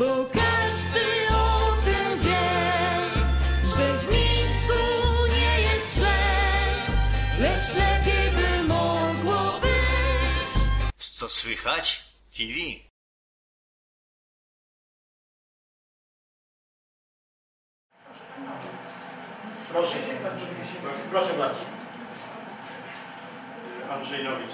bo każdy o tym wie, że w Mińsku nie jest źle, lecz lepiej by mogło być. Co słychać? TV. Proszę, proszę bardzo. Andrzej Nowik.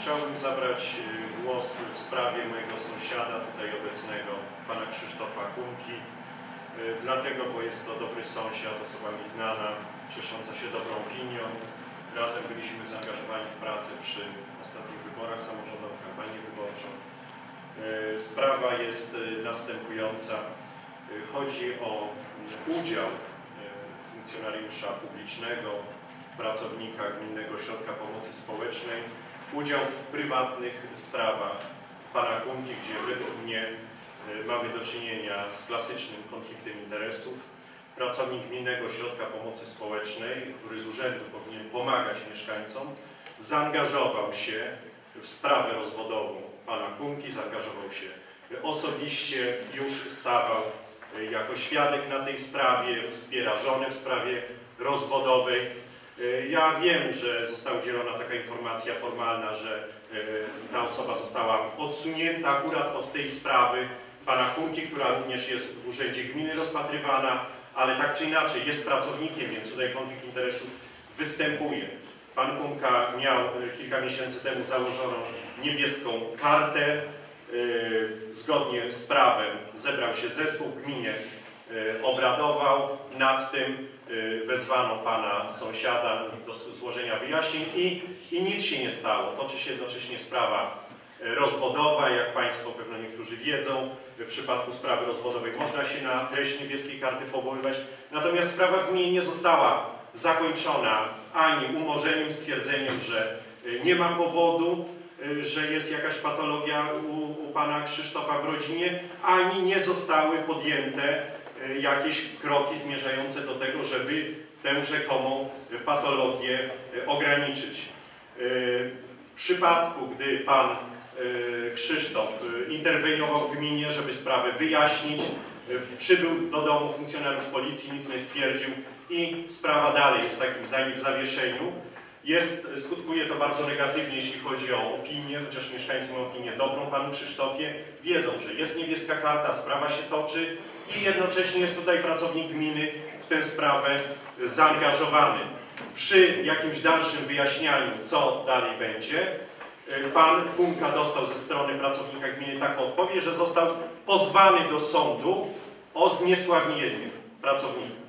Chciałbym zabrać y, głos w sprawie mojego sąsiada tutaj obecnego, pana Krzysztofa Kunki. Y, Dlatego, bo jest to dobry sąsiad, osoba mi znana, ciesząca się dobrą opinią. Razem byliśmy zaangażowani w pracę przy ostatnich wyborach samorządowych, kampanii wyborczą. Y, Sprawa jest y, następująca. Chodzi o udział funkcjonariusza publicznego, pracownika Gminnego Ośrodka Pomocy Społecznej, udział w prywatnych sprawach pana Kunki, gdzie według mnie mamy do czynienia z klasycznym konfliktem interesów. Pracownik Gminnego Ośrodka Pomocy Społecznej, który z urzędu powinien pomagać mieszkańcom, zaangażował się w sprawę rozwodową pana Kunki, zaangażował się osobiście, już stawał y, jako świadek na tej sprawie, wspiera żonę w sprawie rozwodowej. Y, Ja wiem, że została udzielona taka informacja formalna, że ta osoba została odsunięta akurat od tej sprawy pana Kunki, która również jest w Urzędzie Gminy rozpatrywana, ale tak czy inaczej jest pracownikiem, więc tutaj konflikt interesów występuje. Pan Kunka miał y, kilka miesięcy temu założoną niebieską kartę. Y, Zgodnie z prawem zebrał się zespół w gminie, y, obradował nad tym, wezwano pana sąsiada do złożenia wyjaśnień i, i nic się nie stało. Toczy się jednocześnie sprawa rozwodowa, jak Państwo pewno niektórzy wiedzą. W przypadku sprawy rozwodowej można się na treść niebieskiej karty powoływać. Natomiast sprawa w gminie nie została zakończona ani umorzeniem, stwierdzeniem, że y, nie ma powodu, y, że jest jakaś patologia u, u pana Krzysztofa w rodzinie, ani nie zostały podjęte y, jakieś kroki zmierzające do tego, żeby tę rzekomą patologię ograniczyć. W przypadku, gdy pan Krzysztof y, interweniował w gminie, żeby sprawę wyjaśnić, y, przybył do domu funkcjonariusz policji, nic nie stwierdził i sprawa dalej jest w takim zawie- zawieszeniu. Jest, skutkuje to bardzo negatywnie, jeśli chodzi o opinię, chociaż mieszkańcy mają opinię dobrą panu Krzysztofie. Wiedzą, że jest niebieska karta, sprawa się toczy i jednocześnie jest tutaj pracownik gminy w tę sprawę zaangażowany. Przy jakimś dalszym wyjaśnianiu, co dalej będzie, pan Punka dostał ze strony pracownika gminy taką odpowiedź, że został pozwany do sądu o zniesławnienie pracownika.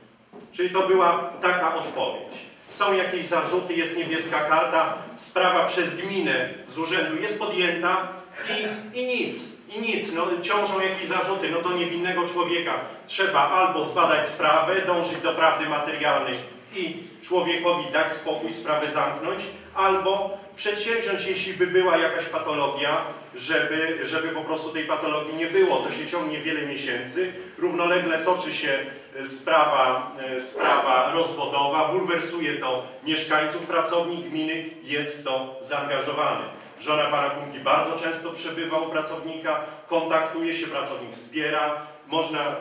Czyli to była taka odpowiedź. Są jakieś zarzuty, jest niebieska karta, sprawa przez gminę z urzędu jest podjęta i, i nic, i nic. No, ciążą jakieś zarzuty, no to niewinnego człowieka trzeba albo zbadać sprawę, dążyć do prawdy materialnej i człowiekowi dać spokój, sprawę zamknąć, albo przedsięwziąć, jeśli by była jakaś patologia, żeby, żeby po prostu tej patologii nie było. To się ciągnie wiele miesięcy. Równolegle toczy się e, sprawa, e, sprawa rozwodowa, bulwersuje to mieszkańców, pracownik gminy jest w to zaangażowany. Żona pana bardzo często przebywa u pracownika, kontaktuje się, pracownik wspiera, można, e,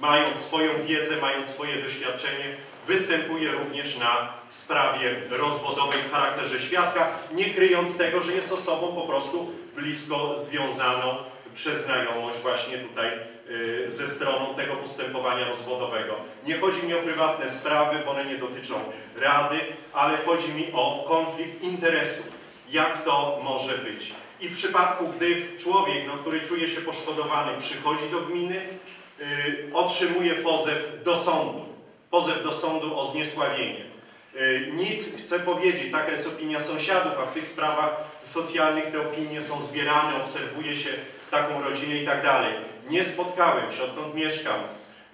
mając swoją wiedzę, mając swoje doświadczenie, występuje również na sprawie rozwodowej w charakterze świadka, nie kryjąc tego, że jest osobą po prostu blisko związaną przez znajomość właśnie tutaj y, ze stroną tego postępowania rozwodowego. Nie chodzi mi o prywatne sprawy, bo one nie dotyczą Rady, ale chodzi mi o konflikt interesów. Jak to może być? I w przypadku, gdy człowiek, no, który czuje się poszkodowany, przychodzi do gminy, y, otrzymuje pozew do sądu. Pozew do sądu o zniesławienie. Y, Nic, chcę powiedzieć, taka jest opinia sąsiadów, a w tych sprawach socjalnych te opinie są zbierane, obserwuje się taką rodzinę i tak dalej. Nie spotkałem się, odkąd mieszkam,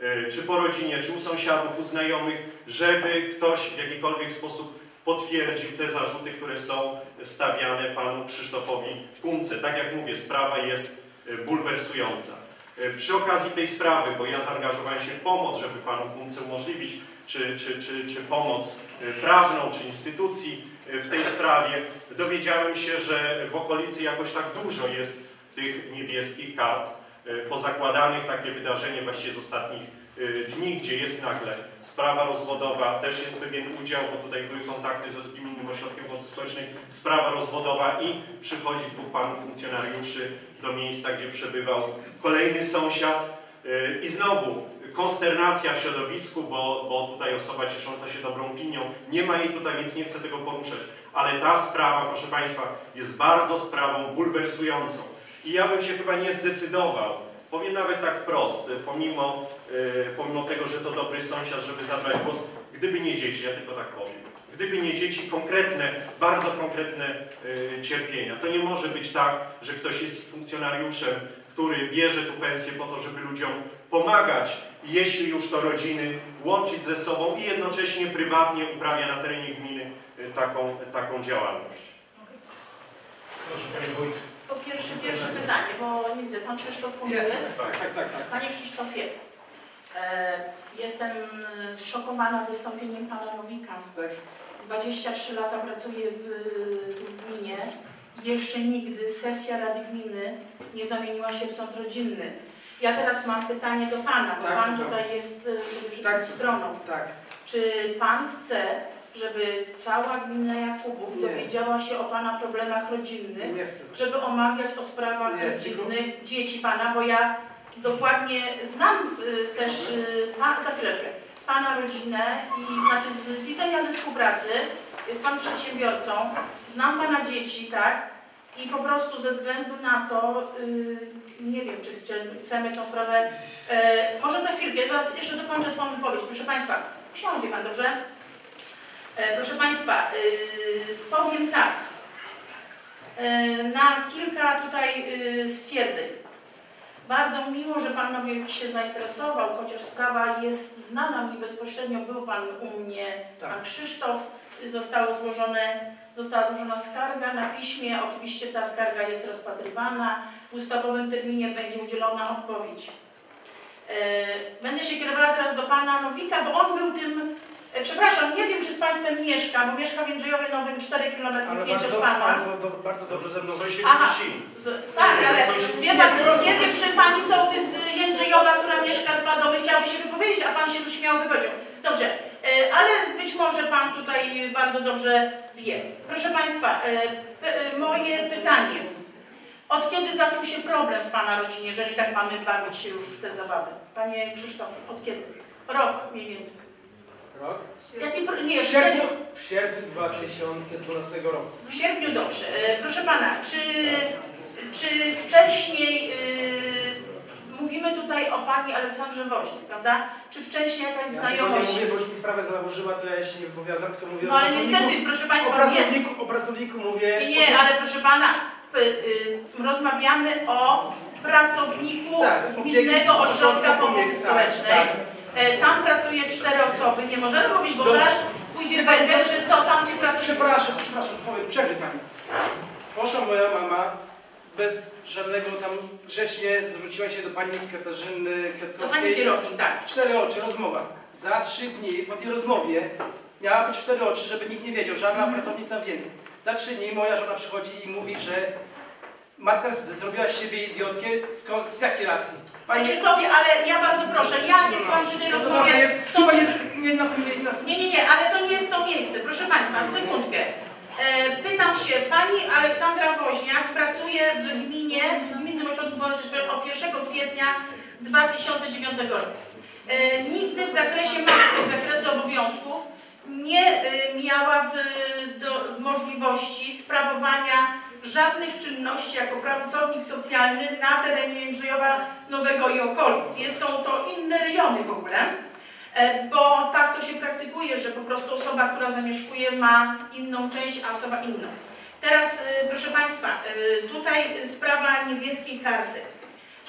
y, czy po rodzinie, czy u sąsiadów, u znajomych, żeby ktoś w jakikolwiek sposób potwierdził te zarzuty, które są stawiane panu Krzysztofowi Kunce. Tak jak mówię, sprawa jest y, bulwersująca. Y, Przy okazji tej sprawy, bo ja zaangażowałem się w pomoc, żeby panu Kunce umożliwić czy, czy, czy, czy pomoc y, prawną, czy instytucji y, w tej sprawie, dowiedziałem się, że w okolicy jakoś tak dużo jest tych niebieskich kart. e, pozakładanych, takie wydarzenie właściwie z ostatnich e, dni, gdzie jest nagle sprawa rozwodowa, też jest pewien udział, bo tutaj były kontakty z Gminnym Ośrodkiem Pomocy Społecznej, sprawa rozwodowa i przychodzi dwóch panów funkcjonariuszy do miejsca, gdzie przebywał kolejny sąsiad e, i znowu konsternacja w środowisku, bo, bo tutaj osoba ciesząca się dobrą opinią, nie ma jej tutaj, więc nie chcę tego poruszać. Ale ta sprawa, proszę Państwa, jest bardzo sprawą bulwersującą. I ja bym się chyba nie zdecydował, powiem nawet tak wprost, pomimo, y, pomimo tego, że to dobry sąsiad, żeby zabrać głos, gdyby nie dzieci, ja tylko tak powiem, gdyby nie dzieci, konkretne, bardzo konkretne y, cierpienia. To nie może być tak, że ktoś jest funkcjonariuszem, który bierze tu pensję po to, żeby ludziom pomagać, jeśli już to rodziny, łączyć ze sobą i jednocześnie prywatnie uprawia na terenie gminy y, taką, taką działalność. Proszę Panie Wójt. Po pierwsze, pierwsze pytanie, bo nie widzę, Pan Krzysztof Punkt jest? Tak, tak, tak. tak. Panie Krzysztofie, e, jestem zszokowana wystąpieniem Pana Nowika. tak. 23 lata pracuję w, tu w gminie. Jeszcze nigdy sesja Rady Gminy nie zamieniła się w sąd rodzinny. Ja teraz mam pytanie do Pana, bo Tak, Pan tutaj jest e, przede wszystkim Tak. stroną. Tak, Czy Pan chce, żeby cała gmina Jakubów Nie. dowiedziała się o Pana problemach rodzinnych? nie chcę. żeby omawiać o sprawach Nie, rodzinnych dzieci Pana, bo ja dokładnie znam y, też y, za chwileczkę Pana rodzinę i znaczy z, z widzenia ze współpracy, jest Pan przedsiębiorcą, znam Pana dzieci, tak? I po prostu ze względu na to, y, nie wiem, czy chcemy tą sprawę, e, może za chwilkę, zaraz jeszcze dokończę swoją wypowiedź. Proszę Państwa, usiądzie Pan, dobrze? E, proszę Państwa, y, powiem tak, E, na kilka tutaj y, stwierdzeń. Bardzo miło, że Pan Nowiek się zainteresował, chociaż sprawa jest znana mi bezpośrednio. Był Pan u mnie, Tak. Pan Krzysztof. Zostało złożone, została złożona skarga na piśmie. Oczywiście ta skarga jest rozpatrywana. W ustawowym terminie będzie udzielona odpowiedź. E, Będę się kierowała teraz do Pana Nowika, bo on był tym, przepraszam, nie wiem czy z Państwem mieszka, bo mieszka w Jędrzejowie Nowym 4 km Ale 5 bardzo, od Pana. bardzo, bardzo dobrze ze mną. Sąsiedzi Aha, wsi. z, tak, ale wie pan, nie wiem, czy pani sołtys z Jędrzejowa, która mieszka dwa domy, chciałaby się wypowiedzieć, a pan się tu śmiało wypowiedział. Dobrze, e, ale być może pan tutaj bardzo dobrze wie. Proszę państwa, e, e, moje pytanie. Od kiedy zaczął się problem w pana rodzinie, jeżeli tak mamy bawić się już w te zabawy? Panie Krzysztofie, od kiedy? Rok mniej więcej. Rok? Jaki, pro- nie, W sierpniu, w sierpniu 2012 roku. W sierpniu dobrze. E, Proszę pana, czy, czy wcześniej y, mówimy tutaj o pani Aleksandrze Woźnik, prawda? Czy wcześniej jakaś Ja znajomość? nie mówię, bo już mi sprawę założyła, to ja się nie wypowiadam, tylko mówię No o ale niestety, proszę o państwa, nie, pracowniku, o pracowniku mówię. nie, nie, ale proszę pana, y, rozmawiamy o pracowniku Tak, Gminnego Ośrodka Pomocy tak, Społecznej. tak. E, Tam pracuje cztery osoby, nie możemy mówić, bo zaraz pójdzie węgiel, że co tam ci pracuje. Przepraszam, przepraszam, powiem, przerwę pani. Poszła moja mama, bez żadnego tam grzecznie zwróciła się do pani Katarzyny To pani Kwiatkowskiej. kierownik, tak. W cztery oczy rozmowa. Za trzy dni po tej rozmowie miała być w cztery oczy, żeby nikt nie wiedział, żadna Mhm. pracownica więcej. Za trzy dni moja żona przychodzi i mówi, że matka zrobiła z siebie idiotkę. Skąd, z jakiej racji? Panie Krzysztofie, ale ja bardzo proszę, ja nie kończę tej rozmowy. jest, To- chyba jest nie na tym, nie na tym. Nie, nie, nie, ale to nie jest to miejsce. Proszę Państwa, sekundkę. E, pytam się, Pani Aleksandra Woźniak pracuje w gminie, w Gminnym Ośrodku Pomocy od 1 kwietnia 2009 roku. E, nigdy w zakresie matki, w zakresie obowiązków nie e, miała w, do, w możliwości sprawowania żadnych czynności jako pracownik socjalny na terenie Jędrzejowa Nowego i okolic. Są to inne rejony w ogóle. E, bo tak to się praktykuje, że po prostu osoba, która zamieszkuje ma inną część, a osoba inną. Teraz, e, proszę Państwa, e, tutaj sprawa niebieskiej karty.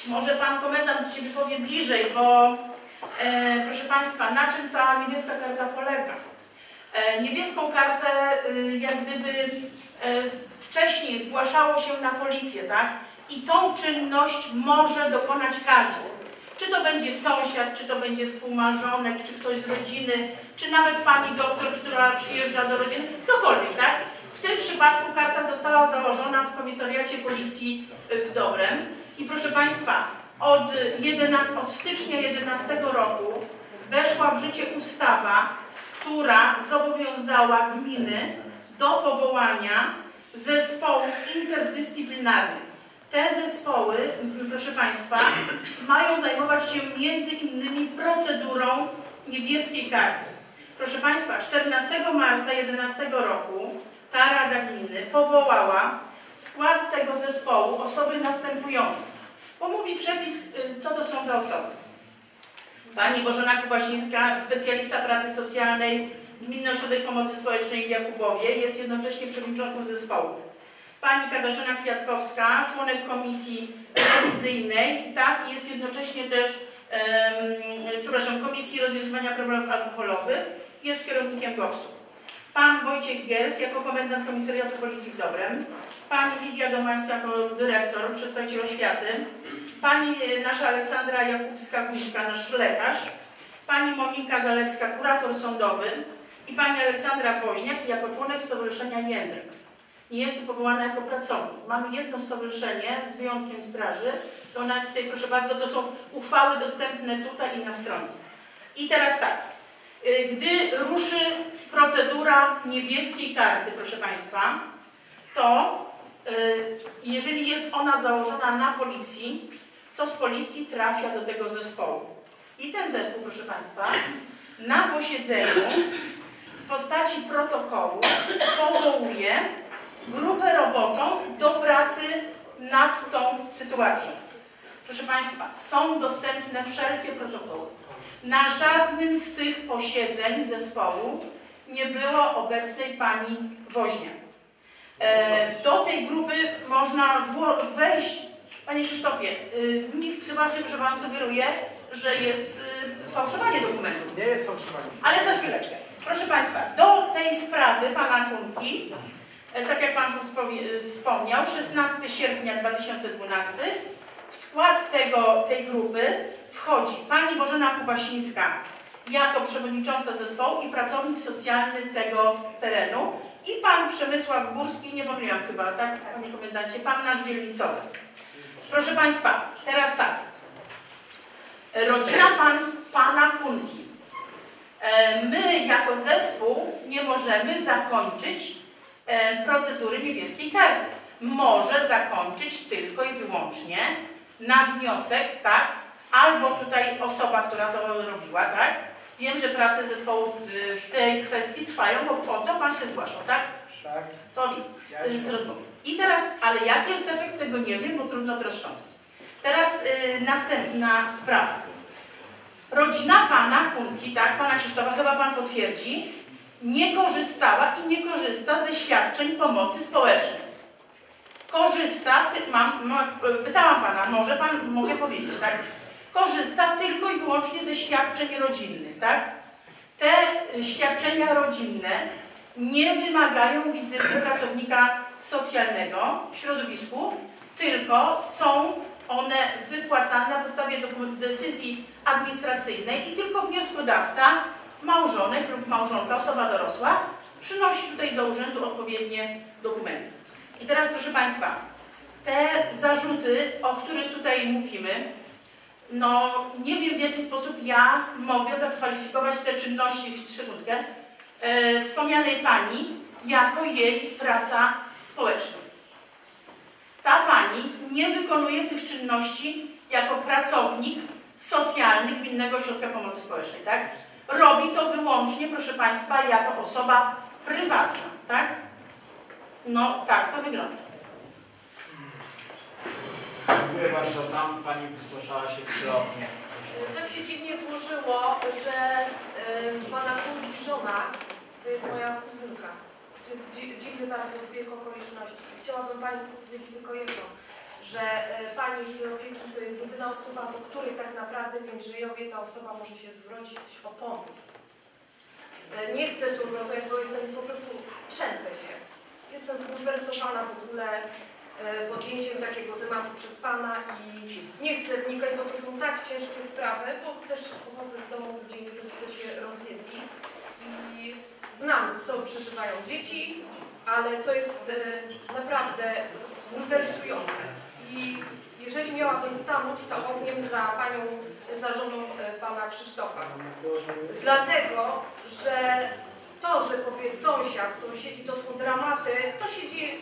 Może Pan komendant się wypowie bliżej, bo proszę Państwa, na czym ta niebieska karta polega? E, niebieską kartę e, jak gdyby e, wcześniej zgłaszało się na policję, tak? I tą czynność może dokonać każdy. Czy to będzie sąsiad, czy to będzie współmarzonek, czy ktoś z rodziny, czy nawet pani doktor, która przyjeżdża do rodziny, ktokolwiek, tak? W tym przypadku karta została założona w komisariacie policji w Dobrem. I proszę Państwa, od, 11, od stycznia 2011 roku weszła w życie ustawa, która zobowiązała gminy do powołania zespołów interdyscyplinarnych. Te zespoły, proszę Państwa, mają zajmować się między innymi procedurą niebieskiej karty. Proszę Państwa, 14 marca 2011 roku ta Rada Gminy powołała w skład tego zespołu osoby następujące. Bo mówi przepis, y, co to są za osoby. Pani Bożena Kubasińska, specjalista pracy socjalnej, Gminny Ośrodek Pomocy Społecznej w Jakubowie, jest jednocześnie przewodniczącą zespołu. Pani Katarzyna Kwiatkowska, członek komisji rewizyjnej, tak, jest jednocześnie też, em, przepraszam, Komisji Rozwiązywania Problemów Alkoholowych, jest kierownikiem GOPS-u. Pan Wojciech Gers jako komendant komisariatu Policji w Dobrem, Pani Lidia Domańska jako dyrektor, przedstawiciel oświaty, Pani e, nasza Aleksandra Jakubska-Guńska, nasz lekarz, Pani Monika Zalewska, kurator sądowy i Pani Aleksandra Woźniak jako członek Stowarzyszenia Jędryk. Nie jest tu powołana jako pracownik. Mamy jedno stowarzyszenie z wyjątkiem straży. To jest tutaj, proszę bardzo, to są uchwały dostępne tutaj i na stronie. I teraz tak, y, gdy ruszy procedura niebieskiej karty, proszę Państwa, to y, jeżeli jest ona założona na policji, to z policji trafia do tego zespołu. I ten zespół, proszę Państwa, na posiedzeniu w postaci protokołu powołuje grupę roboczą do pracy nad tą sytuacją. Proszę Państwa, są dostępne wszelkie protokoły. Na żadnym z tych posiedzeń zespołu nie było obecnej pani Woźniak. E, do tej grupy można wejść, Panie Krzysztofie, y, nikt chyba chyba Pan sugeruje, że jest y, fałszowanie dokumentów. Nie jest fałszowanie. Ale za chwileczkę. Proszę Państwa, do tej sprawy Pana Kunki, e, tak jak Pan wspomie- wspomniał, 16 sierpnia 2012, w skład tego, tej grupy wchodzi Pani Bożena Kubasińska jako przewodnicząca zespołu i pracownik socjalny tego terenu i Pan Przemysław Górski, nie pomyliłam chyba, tak Panie Komendancie, Pan nasz dzielnicowy. Proszę Państwa, teraz tak. Rodzina pan, Pana Kunki. E, My jako zespół nie możemy zakończyć e, procedury niebieskiej karty. Może zakończyć tylko i wyłącznie na wniosek, tak, albo tutaj osoba, która to robiła, tak. Wiem, że prace zespołu y, w tej kwestii trwają, bo o to Pan się zgłaszał, tak? Tak? To Ja z rozmowy. I teraz, ale jaki jest efekt, tego nie wiem, bo trudno to roztrząsać. Teraz y, następna sprawa. Rodzina pana Kunki, tak, pana Krzysztofa, chyba pan potwierdzi, nie korzystała i nie korzysta ze świadczeń pomocy społecznej. Korzysta, ty, mam, mam, pytałam pana, może pan, mogę powiedzieć, tak? Korzysta tylko i wyłącznie ze świadczeń rodzinnych, tak? Te y, świadczenia rodzinne nie wymagają wizyty pracownika socjalnego w środowisku, tylko są one wypłacane na podstawie decyzji administracyjnej i tylko wnioskodawca, małżonek lub małżonka, osoba dorosła, przynosi tutaj do urzędu odpowiednie dokumenty. I teraz proszę Państwa, te zarzuty, o których tutaj mówimy, no nie wiem w jaki sposób ja mogę zakwalifikować te czynności, sekundkę, e, wspomnianej Pani jako jej praca społeczna. Ta Pani nie wykonuje tych czynności jako pracownik socjalny Gminnego Ośrodka Pomocy Społecznej, tak? Robi to wyłącznie, proszę Państwa, jako osoba prywatna, tak? No tak to wygląda. Dziękuję bardzo. Tam pani zgłaszała się oknie. Tak się dziwnie złożyło, że y, pana Kungi żona to jest moja kuzynka. To jest dzi- dziwny bardzo zbieg okoliczności. Chciałabym Państwu powiedzieć tylko jedno, że y, pani opieki to jest jedyna osoba, do której tak naprawdę w Jędrzejowie ta osoba może się zwrócić o pomoc. Nie chcę tu rozmawiać, bo jestem po prostu trzęsę się. Jestem zbulwersowana w ogóle podjęciem takiego tematu przez Pana i nie chcę wnikać, bo to są tak ciężkie sprawy, bo też pochodzę z domu, gdzie rodzice się rozwiedli i znam, co przeżywają dzieci, ale to jest e, naprawdę bulwersujące. I Jeżeli miałabym stanąć, to powiem za panią, za żoną e, pana Krzysztofa. Dlatego, że to, że powie sąsiad, sąsiedzi to są dramaty, to się dzieje,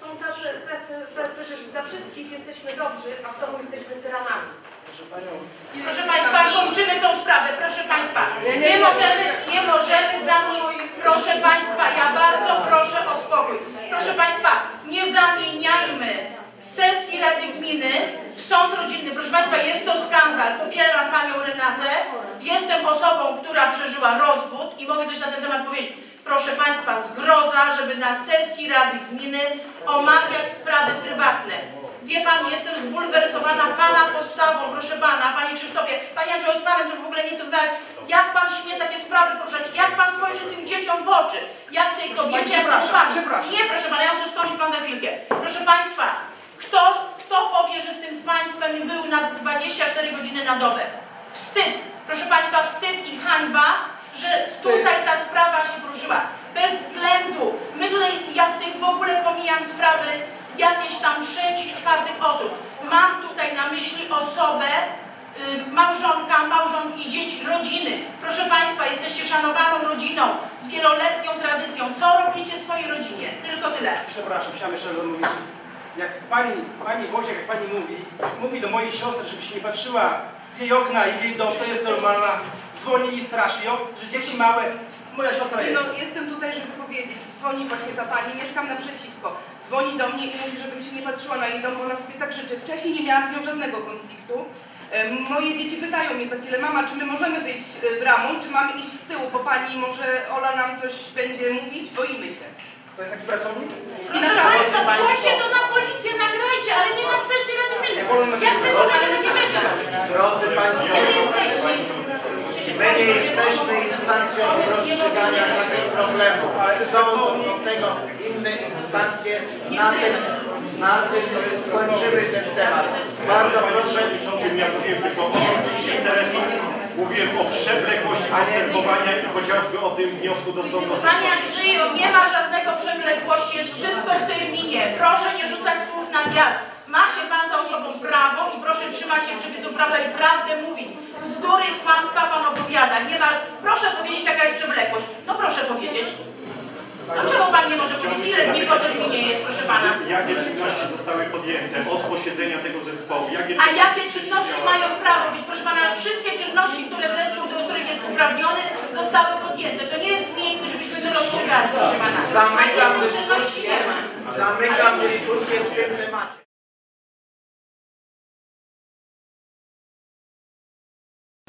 są tacy, tacy, tacy, że dla wszystkich jesteśmy dobrzy, a w domu jesteśmy tyranami. Proszę Panią, Proszę Państwa, kończymy tą sprawę, proszę Państwa. Nie, możemy, nie możemy zamienić, proszę Państwa, ja bardzo proszę o spokój. Proszę Państwa, nie zamieniajmy sesji Rady Gminy w sąd rodzinny. Proszę Państwa, jest to skandal. Popieram Panią Renatę. Jestem osobą, która przeżyła rozwód i mogę coś na ten temat powiedzieć. Proszę Państwa, zgroza, żeby na sesji Rady Gminy omawiać sprawy prywatne. Wie Pan, jestem zbulwersowana Pana postawą, proszę Pana, Panie Krzysztofie. Panie Andrzeju, z Panem to już w ogóle nie chcę znać. Jak Pan śmie takie sprawy poruszać? Jak Pan spojrzy tym dzieciom w oczy? Jak tej Proszę kobiecie, jak przepraszam, Panu? przepraszam. Nie, proszę Pana, ja muszę skończyć Pan za chwilkę. Proszę Państwa, kto, kto powie, że z tym z Państwem był na 24 godziny na dobę? Wstyd. Proszę Państwa, wstyd i hańba, że tutaj ta sprawa się poruszyła. Bez względu. My tutaj, ja tutaj w ogóle pomijam sprawy jakieś tam trzecich, czwartych osób. Mam tutaj na myśli osobę, y, małżonka, małżonki, dzieci, rodziny. Proszę Państwa, jesteście szanowaną rodziną z wieloletnią tradycją. Co robicie swojej rodzinie? Tylko tyle. przepraszam, chciałem jeszcze mówić. Jak Pani, Pani Włosiak, jak Pani mówi, mówi do mojej siostry, żeby się nie patrzyła w jej okna i w jej dom, to jest normalna. Dzwoni i straszy ją, że dzieci małe, moja siostra No, jest. jestem tutaj, żeby powiedzieć. Dzwoni właśnie ta pani, mieszkam naprzeciwko. Dzwoni do mnie i mówi, żebym się nie patrzyła na jej dom, bo ona sobie tak życzy. Wcześniej nie miałam z nią żadnego konfliktu. Em, Moje dzieci pytają mnie za chwilę, mama, czy my możemy wyjść e, bramą, czy mamy iść z tyłu, bo pani może Ola nam coś będzie mówić? Boimy się. To jest taki pracownik? Proszę Państwa, zgłoście to na policję, nagrajcie, ale nie na sesji Rady Gminy. Jak Wy możecie takie rzeczy robić? Drodzy Państwo, Kiedy jesteście? My nie jesteśmy instancją rozstrzygania takich problemów. Są do tego inne instancje. Na tym, na tym kończymy ten temat. Bardzo proszę. Przewodniczącym, ja mówiłem tylko o konflikcie interesów, mówiłem o przewlekłości postępowania i chociażby o tym wniosku do sądu. Panie Andrzeju, nie ma żadnego przewlekłości, jest wszystko w terminie. Proszę nie rzucać słów na wiatr. Ma się Pan za osobą prawą i proszę trzymać się przepisów prawa i prawdę mówić. Bzdury, kłamstwa Pan opowiada. Nie ma... Proszę powiedzieć, jaka jest przewlekłość. No proszę powiedzieć. A czemu Pan nie może powiedzieć, ile dni po terminie jest, proszę Pana? Jakie czynności zostały podjęte od posiedzenia tego zespołu? Jakie A jakie czynności mają prawo być? Proszę Pana, wszystkie czynności, które zespół, do których jest uprawniony, zostały podjęte. To nie jest miejsce, żebyśmy my rozstrzygali, proszę Pana. A Zamykam dyskusję. Zamykam dyskusję w tym temacie.